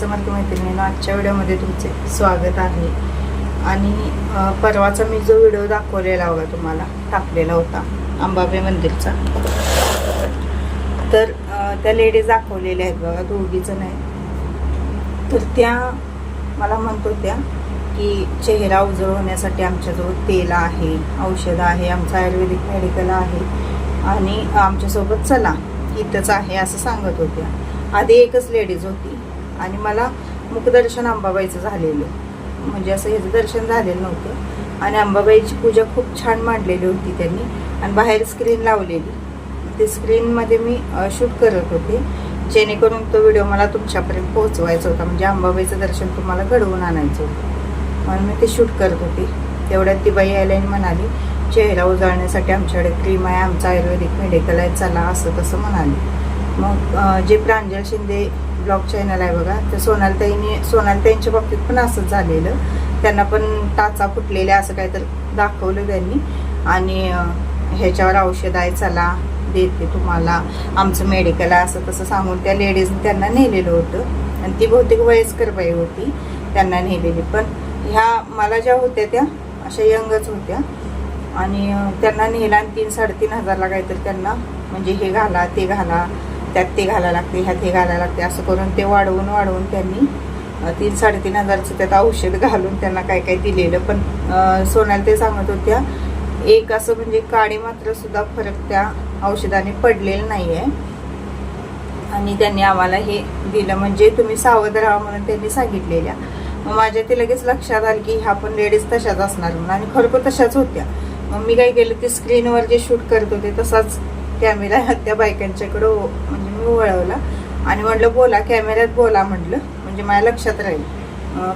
समर्थ मैत्रिणीनं आजच्या व्हिडिओमध्ये तुमचे स्वागत आहे. आणि परवाचा मी जो व्हिडिओ दाखवलेला होता तुम्हाला टाकलेला होता अंबाबे मंदिरचा. तर त्या लेडीज दाखवलेल्या आहेत बघा दोघीजण आहेत. तर त्या मला म्हणत होत्या की चेहरा उजळ होण्यासाठी आमच्याजवळ तेल आहे औषधं आहे आमचं आयुर्वेदिक मेडिकल आहे. आणि आमच्यासोबत चला इथंच आहे असं सांगत होत्या. आधी एकच लेडीज होती. आणि मला मुखदर्शन अंबाबाईचं झालेलं. म्हणजे असं ह्याचं दर्शन झालेलं नव्हतं. आणि अंबाबाईची पूजा खूप छान मांडलेली होती त्यांनी. आणि बाहेर स्क्रीन लावलेली. ते स्क्रीनमध्ये मी शूट करत होते. जेणेकरून तो व्हिडिओ मला तुमच्यापर्यंत पोहोचवायचा होता. म्हणजे अंबाबाईचं दर्शन तुम्हाला घडवून आणायचं होतं. म्हणून मी ते शूट करत होते. तेवढ्यात ती बाई आली म्हणाली चेहरा उजाळण्यासाठी आमच्याकडे क्रीम आहे आमचं आयुर्वेदिक मेडिकल आहे चला असं तसं म्हणाली. मग जे प्रांजल शिंदे ब्लॉग चॅनल आहे बघा. तर सोनालताईने सोनालताईंच्या बाबतीत पण असंच झालेलं. त्यांना पण टाचा फुटलेल्या असं काहीतरी दाखवलं त्यांनी. आणि ह्याच्यावर औषध आहे चला देते तुम्हाला. आमचं मेडिकल आहे असं तसं सांगून त्या लेडीजने त्यांना नेलेलं होतं. आणि ती बहुतेक वयस्कर बाई होती त्यांना नेलेली. पण ह्या मला ज्या होत्या त्या अशा यंगच होत्या. आणि त्यांना नेला आणि तीन साडेतीन हजारला काहीतरी त्यांना म्हणजे हे घाला ते घाला. त्यात ते घालायला लागते ह्यात हे घालायला लागते असं करून ते वाढवून वाढवून त्यांनी तीन साडेतीन हजारचं त्यात औषध घालून त्यांना काय काय दिलेलं. पण सोन्याला ते सांगत होत्या एक असं म्हणजे काळी मात्र सुद्धा फरक त्या औषधाने पडलेलं नाही आहे आणि त्यांनी आम्हाला हे दिलं. म्हणजे तुम्ही सावध राहा म्हणून त्यांनी सांगितलेल्या. मग माझ्या ते लगेच लक्षात आलं की ह्या पण लेडीज तशाच असणार म्हणून. आणि खरोखर तशाच होत्या. मग मी काय केलं ते स्क्रीनवर जे शूट करत होते तसाच कॅमेरा त्या बायकांच्याकडं म्हणजे वळवला. आणि म्हटलं बोला कॅमेऱ्यात बोला म्हटलं. म्हणजे माझ्या लक्षात राहील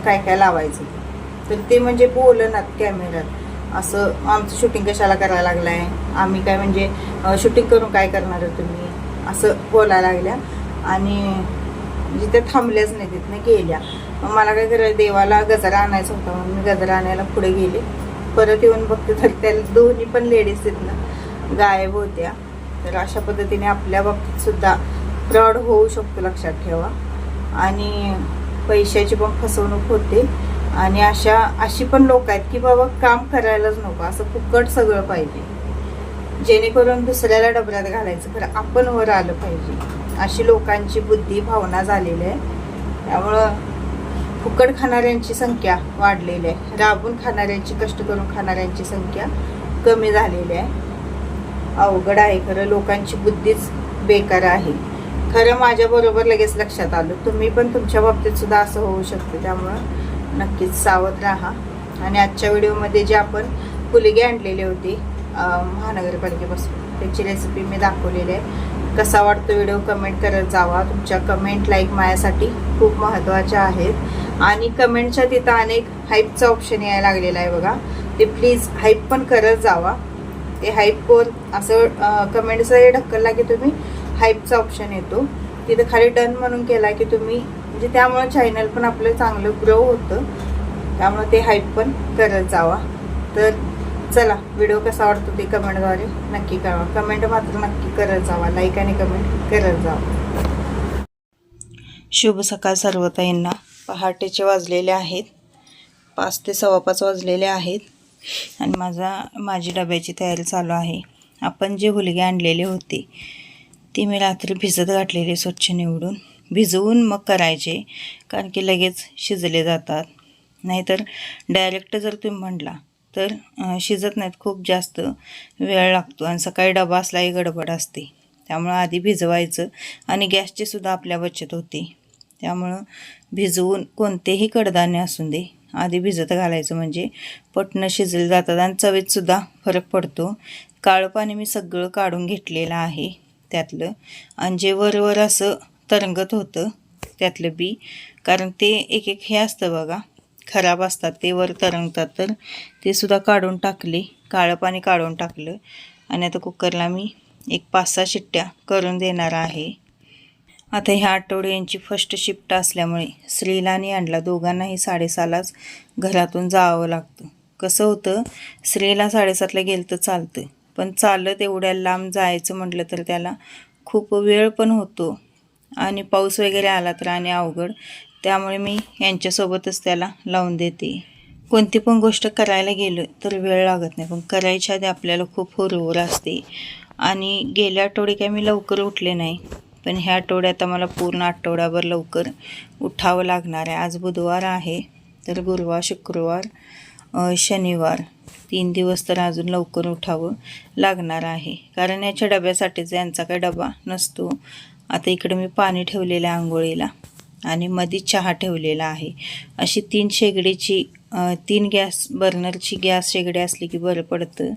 काय काय लावायचं. तर ते म्हणजे बोलनात कॅमेऱ्यात. असं आमचं शूटिंग कशाला करायला लागलाय? आम्ही काय म्हणजे शूटिंग करून काय करणार आहे तुम्ही? असं बोलायला लागल्या. आणि म्हणजे जिथे थांबल्याच नाही तिथनं गेल्या. मग मला काय करायचं देवाला गजरा आणायचा होता म्हणून मी गजरा आणायला पुढे गेले. परत येऊन बघते तर त्याला दोन्ही पण लेडीज तिथनं गायब होत्या. तर अशा पद्धतीने आपल्या बाबतीत सुद्धा फ्रॉड होऊ शकतो लक्षात ठेवा. आणि पैशाची पण फसवणूक होते. आणि अशा अशी पण लोक आहेत की बाबा काम करायलाच नको. असं फुकट सगळं पाहिजे. जेणेकरून दुसऱ्याला डबऱ्यात घालायचं. खरं आपण वर आलं पाहिजे. अशी लोकांची बुद्धी भावना झालेली आहे. त्यामुळं फुकट खाणाऱ्यांची संख्या वाढलेली आहे. राबून खाणाऱ्यांची कष्ट करून खाणाऱ्यांची संख्या कमी झालेली आहे. अवघड आहे. खरं लोकांची बुद्धीच बेकार आहे. खरं माझ्याबरोबर लगेच लक्षात आलं. तुम्ही पण तुमच्या बाबतीत सुद्धा असं होऊ शकतं त्यामुळं नक्कीच सावध राहा. आणि आजच्या व्हिडिओमध्ये जे आपण फुलगे आणलेले होते महानगरपालिकेपासून त्याची रेसिपी मी दाखवलेली आहे. कसा वाटतो व्हिडिओ? कमेंट करत जावा. तुमच्या कमेंट लाईक माझ्यासाठी खूप महत्त्वाच्या आहेत. आणि कमेंटच्या तिथं अनेक हाईपचा ऑप्शन यायला लागलेला आहे बघा. ते प्लीज हाईप पण करत जावा. ते हाईपवर असं कमेंटचा ढक्कलला की तुम्ही हाईपचा ऑप्शन येतो. तिथं खाली डन म्हणून केला की तुम्ही म्हणजे त्यामुळे चॅनल पण आपलं चांगलं ग्रो होतं. त्यामुळे ते हाईप पण करत जावा. तर चला व्हिडिओ कसा वाटतो ते कमेंटद्वारे नक्की कळवा. कमेंट मात्र नक्की करत जावा. लाईक आणि कमेंट करत जावा. शुभ सकाळ सर्वताईंना. पहाटेचे वाजलेले आहेत. पाच ते सव्वा पाच वाजलेले आहेत. आणि माझा माझी डब्याची तयारी चालू आहे. आपण जे हुलगे आणलेले होते ती मी रात्री भिजत घातलेली स्वच्छ निवडून. भिजवून मग करायचे कारण की लगेच शिजले जातात. नाहीतर डायरेक्ट जर तुम्ही म्हटला तर शिजत नाहीत खूप जास्त वेळ लागतो आणि सकाळी डबा असलाही गडबड असते. त्यामुळं आधी भिजवायचं आणि गॅसची सुद्धा आपल्या बचत होते. त्यामुळं भिजवून कोणतेही कडधान्य असू दे आधी भिजत घालायचं म्हणजे पटणं शिजले जातात आणि चवीतसुद्धा फरक पडतो. काळं पाणी मी सगळं काढून घेतलेलं आहे. त्यातलं. आणि जे वरवर असं तरंगत होतं त्यातलं बी. कारण ते एक एक हे असतं बघा खराब असतात ते वर तरंगतात तर. ते सुद्धा काढून टाकले काळं पाणी काढून टाकलं. आणि आता कुकरला मी एक पाच सहा शिट्ट्या करून देणार आहे. आता ह्या आठवडे यांची फर्स्ट शिफ्ट असल्यामुळे स्त्रीला आणि आणला दोघांनाही साडेसहालाच घरातून जावं लागतं. कसं होतं स्त्रीला साडेसातला गेलं तर चालतं. पण चालत एवढ्या लांब जायचं म्हटलं तर त्याला खूप वेळ पण होतो. आणि पाऊस वगैरे आला तर आणि अवघड. त्यामुळे मी यांच्यासोबतच त्याला लावून देते. कोणती पण गोष्ट करायला गेलो तर वेळ लागत नाही. पण करायच्या आधी आपल्याला खूप हुरहुर असते. आणि गेल्या आठवडे काय मी लवकर उठले नाही. पण ह्या आठवड्यात मला पूर्ण आठवड्याभर लवकर उठावं लागणार आहे. आज बुधवार आहे. तर गुरुवार शुक्रवार शनिवार. तीन दिवस तर अजून लवकर उठावं लागणार आहे. कारण याच्या डब्यासाठीच यांचा काही डबा नसतो. आता इकडे मी पाणी ठेवलेलं आहे आंघोळीला. आणि मधी चहा ठेवलेला आहे. अशी तीन शेगडीची तीन गॅस बर्नरची गॅस शेगडी असली की बरं पडतं.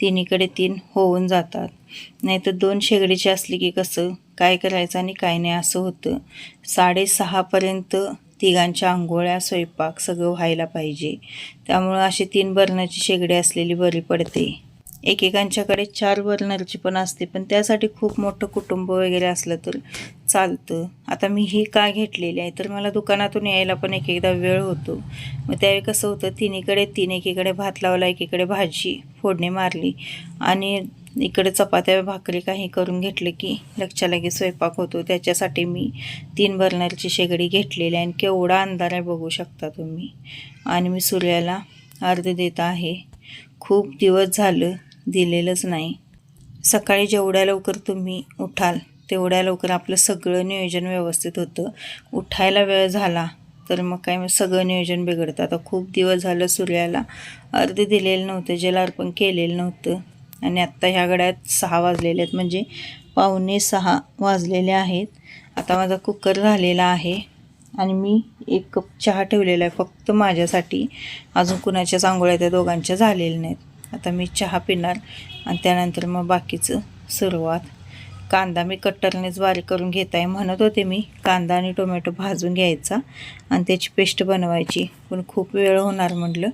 तिन्हीकडे तीन होऊन जातात. नाही तर दोन शेगडीची असली की कसं काय करायचं आणि काय नाही असं होतं. साडेसहापर्यंत तिघांच्या आंघोळ्या स्वयंपाक सगळं व्हायला पाहिजे. त्यामुळं अशी तीन बर्नरची शेगडी असलेली बरी पडते. एकेकांच्याकडे चार बर्नरची पण असते पण त्यासाठी खूप मोठं कुटुंब वगैरे असलं तर चालतं. आता मी ही का घेतलेली आहे? तर मला दुकानातून यायला पण एक एकदा वेळ होतो. मग त्यावेळी कसं होतं तिन्हीकडे तीन एकीकडे भात लावला एकीकडे भाजी फोडणी मारली. आणि इकडे चपात्या भाकरी काही करून घेतलं की लक्षात लगे स्वयंपाक होतो. त्याच्यासाठी मी तीन बर्नरची शेगडी घेतलेली आहे आणि केवढा अंधार आहे बघू शकता तुम्ही. आणि मी सूर्याला अर्ध देत आहे. खूप दिवस झालं दिलेलंच नाही. सकाळी जेवढ्या लवकर तुम्ही उठाल तेवढ्या लवकर आपलं सगळं नियोजन व्यवस्थित होतं. उठायला वेळ झाला तर मग काय मग सगळं नियोजन बिघडतं. आता खूप दिवस झालं सूर्याला अर्ध दिलेलं नव्हतं जलार्पण केलेलं नव्हतं. आणि आत्ता ह्या गड्यात सहा वाजलेले आहेत. म्हणजे पावणे सहा वाजलेले आहेत. आता माझा कुकर झालेला आहे. आणि मी एक कप चहा ठेवलेला आहे. फक्त माझ्यासाठी. अजून कुणाच्या आंघोळ्या त्या दोघांच्या झालेल्या नाहीत. आता मी चहा पिणार आणि त्यानंतर मग बाकीचं सुरुवात. कांदा मी कट्टरनेच बारीक करून घेत आहे म्हणत होते मी. कांदा आणि टोमॅटो भाजून घ्यायचा आणि त्याची पेस्ट बनवायची. पण खूप वेळ होणार म्हटलं.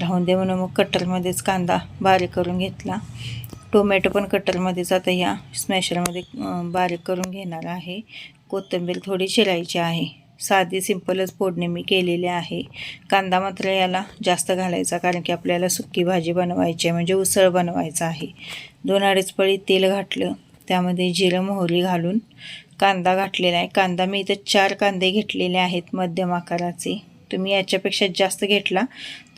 राहून दे म्हणून मग कट्टरमध्येच कांदा बारीक करून घेतला. टोमॅटो पण कटरमध्येच आता या स्मॅशरमध्ये बारीक करून घेणार आहे. कोथिंबीर थोडी चिरायची आहे. साधी सिंपलच फोडणी मी केलेली आहे. कांदा मात्र याला जास्त घालायचा कारण की आपल्याला सुकी भाजी बनवायची आहे म्हणजे उसळ बनवायचं आहे. दोन अडीच पळी तेल घातलं त्यामध्ये जिरं मोहरी घालून कांदा घातलेला आहे. कांदा मी इथं चार कांदे घेतलेले आहेत मध्यम आकाराचे. तुम्ही याच्यापेक्षा जास्त घेतला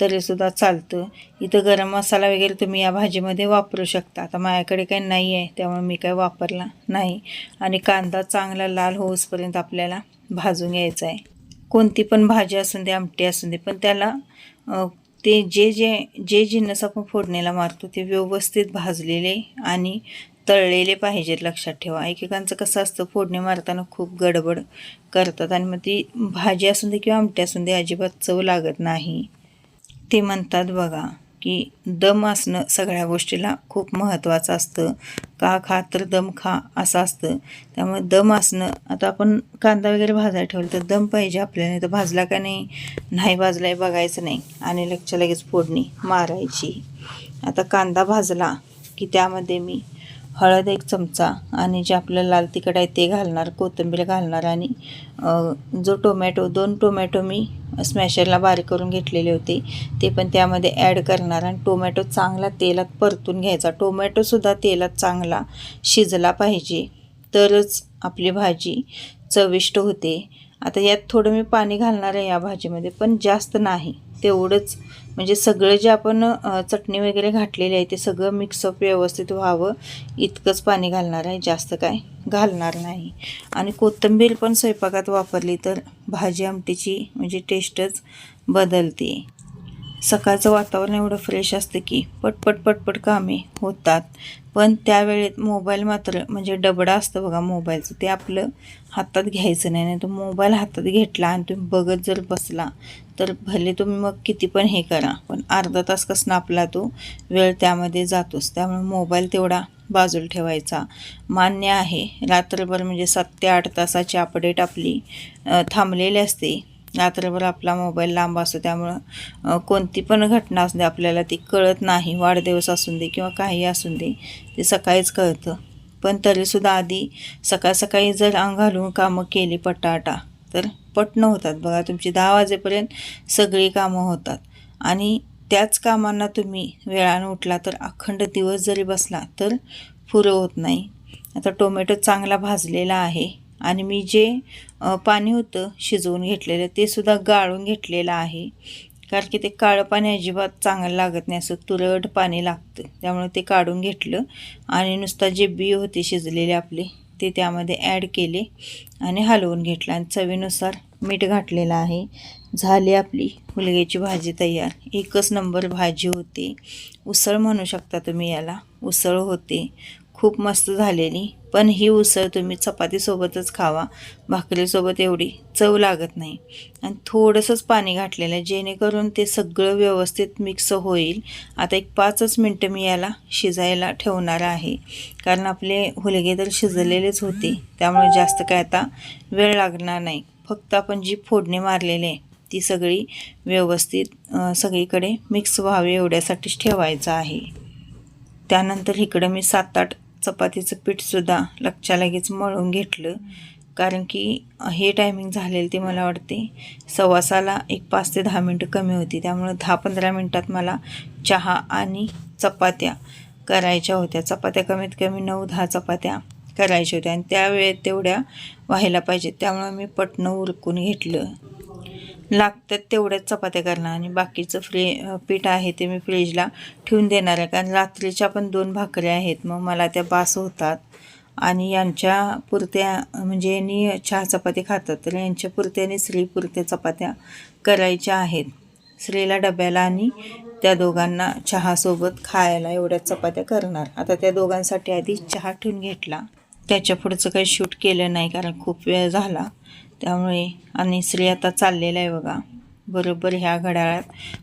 तरीसुद्धा चालतं. इथं गरम मसाला वगैरे तुम्ही या भाजीमध्ये वापरू शकता. आता माझ्याकडे काही नाही आहे त्यामुळे मी काही वापरला नाही. आणि कांदा चांगला लाल होऊसपर्यंत आपल्याला भाजून घ्यायचा आहे. कोणती पण भाजी असून दे आमटी असून दे पण त्याला ते जे जे जे जिन्नस आपण फोडणीला मारतो ते व्यवस्थित भाजलेले आणि तळलेले पाहिजेत लक्षात ठेवा. एकेकांचं कसं असतं फोडणी मारताना खूप गडबड करतात आणि मग ती भाजी असून दे किंवा आमटी असून दे अजिबात चव लागत नाही. ते म्हणतात बघा की दम असणं सगळ्या गोष्टीला खूप महत्त्वाचं असतं. का खा तर दम खा असं असतं. त्यामुळे दम असणं आता आपण कांदा वगैरे भाजायला ठेवलं तर दम पाहिजे आपल्याला नाही तर भाजला का नाही? नाही भाजला आहे बघायचं नाही. आणि लक्ष लगेच फोडणी मारायची. आता कांदा भाजला की त्यामध्ये मी हळद एक चमचा आणि जे आपलं लाल तिखट आहे ते घालणार कोथिंबीर घालणार आणि जो टोमॅटो दोन टोमॅटो मी स्मॅशरला बारीक करून घेतलेले होते ते पण त्यामध्ये ॲड करणार आणि टोमॅटो चांगला तेलात परतून घ्यायचा. टोमॅटोसुद्धा तेलात चांगला शिजला पाहिजे तरच आपली भाजी चविष्ट होते. आता यात थोडं मी पाणी घालणार आहे या भाजीमध्ये पण जास्त नाही. तेवढंच. म्हणजे सगळं जे आपण चटणी वगैरे घातलेली आहे ते सगळं मिक्सअप व्यवस्थित व्हावं. इतकंच पाणी घालणार आहे जास्त काय घालणार नाही. आणि कोथिंबीर पण स्वयंपाकात वापरली तर भाजी आमटीची म्हणजे टेस्टच बदलते. सकाळचं वातावरण एवढं फ्रेश असतं की पटपट पटपट कामे होतात. पण त्यावेळेत मोबाईल मात्र म्हणजे डबडा असतं बघा मोबाईलचं ते आपलं हातात घ्यायचं नाही. नाही तर मोबाईल हातात घेतला आणि तुम्ही बघत जर बसला तर भले तुम्ही मग किती पण हे करा पण अर्धा तास कसं आपला तो? वेळ त्यामध्ये जातोच त्यामुळे मोबाईल तेवढा बाजूला ठेवायचा. मान्य आहे रात्रभर म्हणजे सात ते आठ तासाची अपडेट आपली थांबलेली असते. रात्रभर आपला मोबाईल लांब असतो. त्यामुळं कोणती पण घटना असू दे आपल्याला ती कळत नाही. वाढदिवस असून दे किंवा काही असून दे ते सकाळीच कळतं. पण तरीसुद्धा आधी सकाळ सकाळी जर अंग घालून कामं केली पटाटा तर पटणं होतात बघा तुमची दहा वाजेपर्यंत सगळी कामं होतात. आणि त्याच कामांना तुम्ही वेळानं उठला तर अखंड दिवस जरी बसला तर पुरं होत नाही. आता टोमॅटो चांगला भाजलेला आहे आणि मी जे पाणी होतं शिजवून घेतलेलं ते सुद्धा गाळून घेतलेलं आहे. कारण की ते काळं पाणी अजिबात चांगलं लागत नाही असं तुरट पाणी लागतं. त्यामुळे ते काढून घेतलं आणि नुसता जे बी होते शिजलेले आपले ते त्यामध्ये ॲड केले आणि हलवून घेतलं. आणि चवीनुसार मीठ घातलेलं आहे. झाली आपली मुलग्याची भाजी तयार. एकच नंबर भाजी होते. उसळ म्हणू शकता तुम्ही याला. उसळ होते. खूप मस्त झालेली. पण ही उसळ तुम्ही चपातीसोबतच खावा. भाकरीसोबत एवढी चव लागत नाही. आणि थोडंसंच पाणी घातलेलं आहे. जेणेकरून ते सगळं व्यवस्थित मिक्स होईल. आता एक पाचच मिनटं मी याला शिजायला ठेवणार आहे. कारण आपले हुलगे तर शिजलेलेच होते. त्यामुळे जास्त काय आता वेळ लागणार नाही. फक्त आपण जी फोडणी मारलेली आहे ती सगळी व्यवस्थित सगळीकडे मिक्स व्हावे एवढ्यासाठीच ठेवायचं आहे. त्यानंतर इकडं मी सात आठ चपातीचं पीठसुद्धा लगच्या लगेच मळून घेतलं. कारण की हे टायमिंग झालेलं ते मला वाटते सव्वासाला एक पाच ते दहा मिनटं कमी होती. त्यामुळं दहा पंधरा मिनटात मला चहा आणि चपात्या करायच्या होत्या. चपात्या कमीत कमी नऊ दहा चपात्या करायचे होते आणि त्यावेळेत तेवढ्या व्हायला पाहिजेत त्यामुळं मी पटणं उरकून घेतलं. लागतात तेवढ्याच चपात्या करणार आणि बाकीचं फ्री पीठ आहे ते मी फ्रीजला ठेवून देणार आहे. कारण रात्रीच्या पण दोन भाकऱ्या आहेत. मग मला त्या बास होतात. आणि यांच्या पुरत्या म्हणजे यांनी चहा चपाती खातात. तर यांच्या पुरत्या आणि पुरत्या चपात्या करायच्या आहेत. स्त्रीला डब्याला आणि त्या दोघांना चहासोबत खायला एवढ्या चपात्या करणार. आता त्या दोघांसाठी आधी चहा ठेवून घेतला. त्याच्या पुढचं काही शूट केलं नाही कारण खूप वेळ झाला. त्यामुळे आणि श्री आता चाललेला आहे बघा. बरोबर ह्या घड्याळात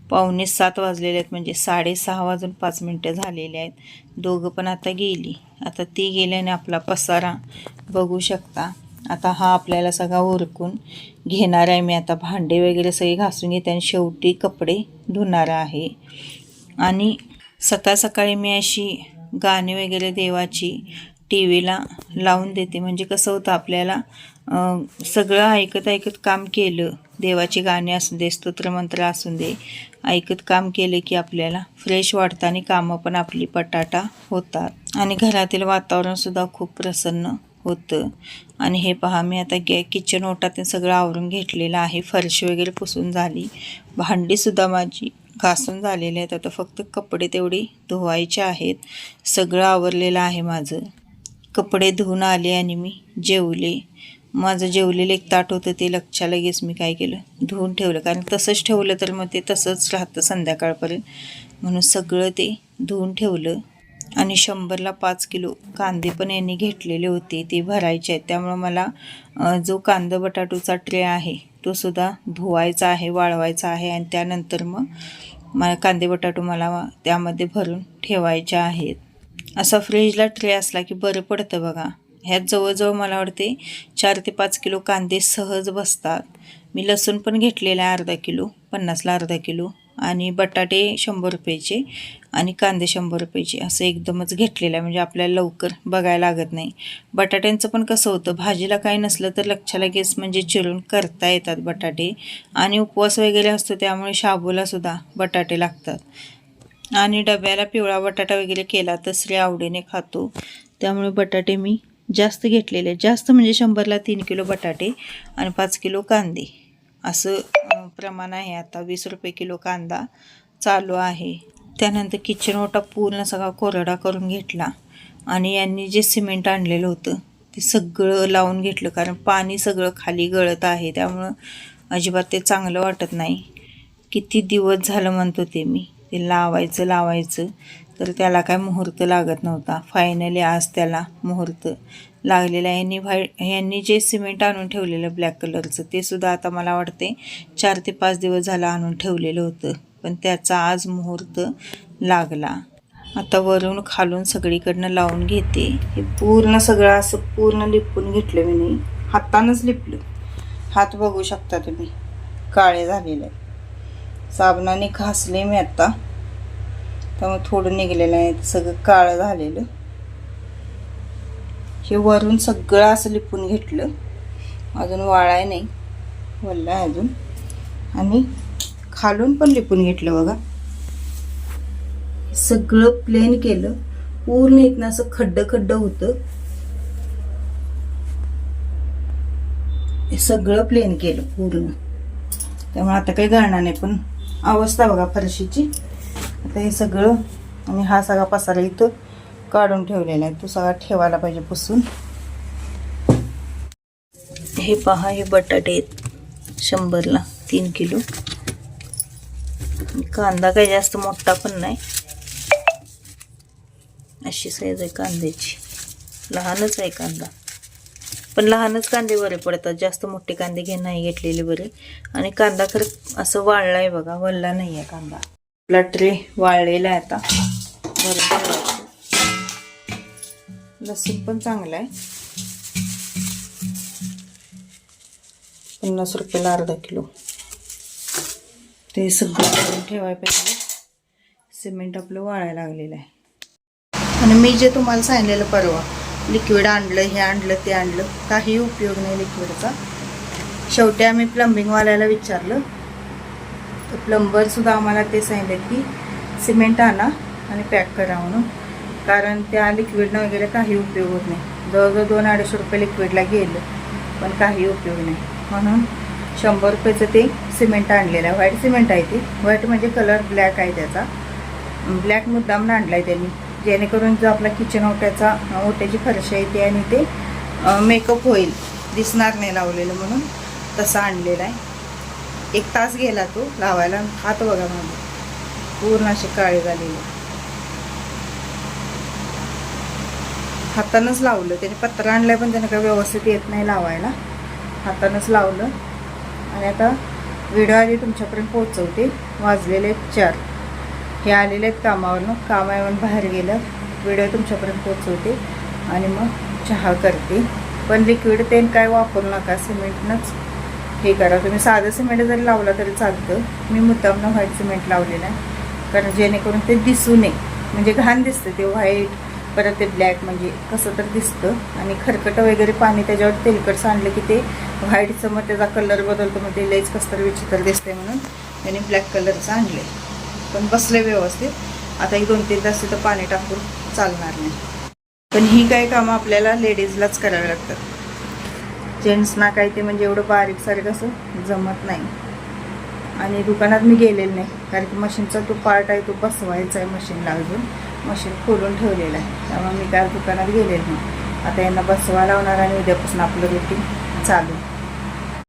पावणे सात वाजलेले आहेत म्हणजे साडेसहा वाजून पाच मिनटं झालेले आहेत. दोघं पण आता गेली. आता ती गेल्याने आपला पसारा बघू शकता. आता हा आपल्याला सगळा उरकून घेणार आहे. मी आता भांडे वगैरे सगळे घासून घेते आणि शेवटी कपडे धुणार आहे. आणि सकाळ सकाळी मी अशी गाणी वगैरे देवाची टी व्हीला लावून देते. म्हणजे कसं होतं आपल्याला सगळं ऐकत ऐकत काम केलं. देवाची गाणी असू दे स्तोत्रमंत्र असू दे ऐकत काम केलं की आपल्याला फ्रेश वाटतं आणि कामं पण आपली पटाटा होतात. आणि घरातील वातावरणसुद्धा खूप प्रसन्न होतं. आणि हे पहा मी आता गे किचन ओटात सगळं आवरून घेतलेलं आहे. फरशी वगैरे पुसून झाली. भांडीसुद्धा माझी घासून झालेली आहेत. आता फक्त कपडे तेवढे धुवायचे आहेत. सगळं आवरलेलं आहे माझं. कपडे धुवून आले आणि मी जेवले. माझं जेवलेलं एक ताट होतं ते लक्षा लगेच मी काय केलं? धुवून ठेवलं. कारण तसंच ठेवलं तर मग ते तसंच राहतं संध्याकाळपर्यंत. म्हणून सगळं ते धुवून ठेवलं. आणि शंभरला पाच किलो कांदे पण यांनी घेतलेले होते. ते भरायचे आहेत. त्यामुळं मला जो कांदा बटाटोचा ट्रे आहे तो सुद्धा धुवायचा आहे वाळवायचा आहे. आणि त्यानंतर मग मला कांदे बटाटो मला त्यामध्ये भरून ठेवायचे आहेत. असा फ्रीजला ट्रे असला की बरं पडतं बघा. ह्यात जवळजवळ मला वाटते चार ते पाच किलो कांदे सहज बसतात. मी लसूण पण घेतलेला आहे अर्धा किलो पन्नासला अर्धा किलो आणि बटाटे शंभर रुपयाचे आणि कांदे शंभर रुपयाचे असं एकदमच घेतलेलं आहे. म्हणजे आपल्याला लवकर बघायला लागत नाही. बटाट्यांचं पण कसं होतं भाजीला काही नसलं तर लक्षा लगेच म्हणजे चिरून करता येतात बटाटे. आणि उपवास वगैरे असतो त्यामुळे शाबूलासुद्धा बटाटे लागतात. आणि डब्याला पिवळा बटाटा वगैरे केला तर श्री आवडीने खातो. त्यामुळे बटाटे मी जास्त घेतलेले जास्त म्हणजे शंभरला तीन किलो बटाटे आणि पाच किलो कांदे. असं प्रमाण आहे आता. वीस रुपये किलो कांदा चालू आहे. त्यानंतर किचन ओटा पूर्ण सगळा कोरडा करून घेतला. आणि यांनी जे सिमेंट आणलेलं होतं ते सगळं लावून घेतलं. कारण पाणी सगळं खाली गळत आहे. त्यामुळं अजिबात ते चांगलं वाटत नाही. किती दिवस झालं म्हणतो ते मी. ते लावायचं लावायचं. तर त्याला काय मुहूर्त लागत नव्हता. फायनली आज त्याला मुहूर्त लागलेला यांनी व्हाईट यांनी जे सिमेंट आणून ठेवलेलं ब्लॅक कलरचं ते सुद्धा आता मला वाटते चार ते पाच दिवस झालं आणून ठेवलेलं होतं. पण त्याचा आज मुहूर्त लागला. आता वरून खालून सगळीकडनं लावून घेते. हे पूर्ण सगळं असं पूर्ण लिपून घेतलं मी नाही. हातानंच लिपलं. हात बघू शकता तुम्ही. काळे झालेले आहेत साबणाने घासले मी आत्ता त्यामुळे थोडं निघलेलं आहे. सगळं काळं झालेलं. हे वरून सगळं असं लिपून घेतलं. अजून वाळाय नाही. वल्ला आहे अजून. आणि खालून पण लिपून घेतलं बघा. सगळं प्लेन केलं. पूर्ण इथनं असं खड्ड खड्ड होतं. हे सगळं प्लेन केलं पूर्ण. त्यामुळे आता काही गळणार नाही पण अवस्था बघा फरशीची. आता हे सगळं आणि हा सगळा पसारा इथं काढून ठेवलेला आहे. तो सगळा ठेवायला पाहिजे पुसून. हे पहा हे बटाटे आहेत शंभरला तीन किलो. कांदा काही जास्त मोठा पण नाही. अशी साईज आहे कांद्याची. लहानच आहे कांदा. पण लहानच कांदे बरे पडतात. जास्त मोठे कांदे घे नाही घेतलेले बरे. आणि कांदा खरं असं वाळलाय बघा वळला नाही आहे कांदा. आपला ट्रे वाळलेला आहे आता. बरं लसूण पण चांगला आहे. पन्नास रुपयाला अर्धा किलो. ते सगळं करून ठेवायला पाहिजे सिमेंट आपलं वाळायला लागलेलं आहे. आणि मी जे तुम्हाला सांगितलेलं परवा लिक्विड आणलं हे आणलं ते आणलं. काही उपयोग नाही लिक्विडचा. शेवटी आम्ही प्लंबिंगवाल्याला विचारलं. तर प्लंबरसुद्धा आम्हाला ते सांगितलं की सिमेंट आणा आणि पॅक करा म्हणून. कारण त्या लिक्विडनं वगैरे काही उपयोग होत नाही. जवळजवळ दोन अडीचशे रुपये लिक्विडला गेलं पण काही उपयोग नाही. म्हणून शंभर रुपयाचं ते सिमेंट आणलेलं आहे. व्हाईट सिमेंट आहे ते. व्हाईट म्हणजे कलर ब्लॅक आहे त्याचा. ब्लॅक मुद्दाम आणला आहे त्यांनी. जेणेकरून जो आपला किचन ओट्याचा ओट्याची फरशी येते आणि ते मेकअप होईल. दिसणार नाही लावलेलं म्हणून तसा आणलेला आहे. एक तास गेला तो लावायला हात बघा माझे. पूर्ण असे काळे झालेले हातानंच लावलं. त्याने पत्र आणलंय पण त्याने काही व्यवस्थित येत नाही लावायला. हातानंच लावलं. आणि आता व्हिडिओ आधी तुमच्यापर्यंत पोहोचवते. वाजलेले चार. हे आलेले आहेत कामावरनं. कामावरून बाहेर गेलं. व्हिडिओ तुमच्यापर्यंत पोचवते आणि मग चहा करते. पण लिक्विड तेल काय वापरू नका. सिमेंटनंच हे करा. तुम्ही साधं सिमेंट जरी लावला तरी चालतं. मी मुद्दामनं व्हाईट सिमेंट लावलेलं आहे. कारण जेणेकरून ते दिसू नये. म्हणजे घाण दिसतं ते व्हाईट परत ते ब्लॅक म्हणजे कसं तर दिसतं. आणि खरकट वगैरे पाणी त्याच्यावर तेलकट सांडलं की ते व्हाईटचं मग त्याचा कलर बदलतो. मग ते लईच कसं तर विचित्र दिसते म्हणून. त्याने ब्लॅक कलरचं आहे पण बसले व्यवस्थित. आता एक दोन तीन तास तिथं पाणी टाकून चालणार नाही. पण ही काही कामं आपल्याला लेडीजलाच करावी लागतात. जेंट्सना काय ते म्हणजे एवढं बारीक सारीक असं जमत नाही. आणि दुकानात मी गेलेलं नाही कारण की मशीनचा तो पार्ट आहे तो बसवायचा आहे मशीनला अजून. मशीन खोलून ठेवलेलं आहे. त्यामुळे मी काय दुकानात गेलेलं नाही. आता यांना बसवा लावणार आणि उद्यापासून आपलं रुटीन चालू.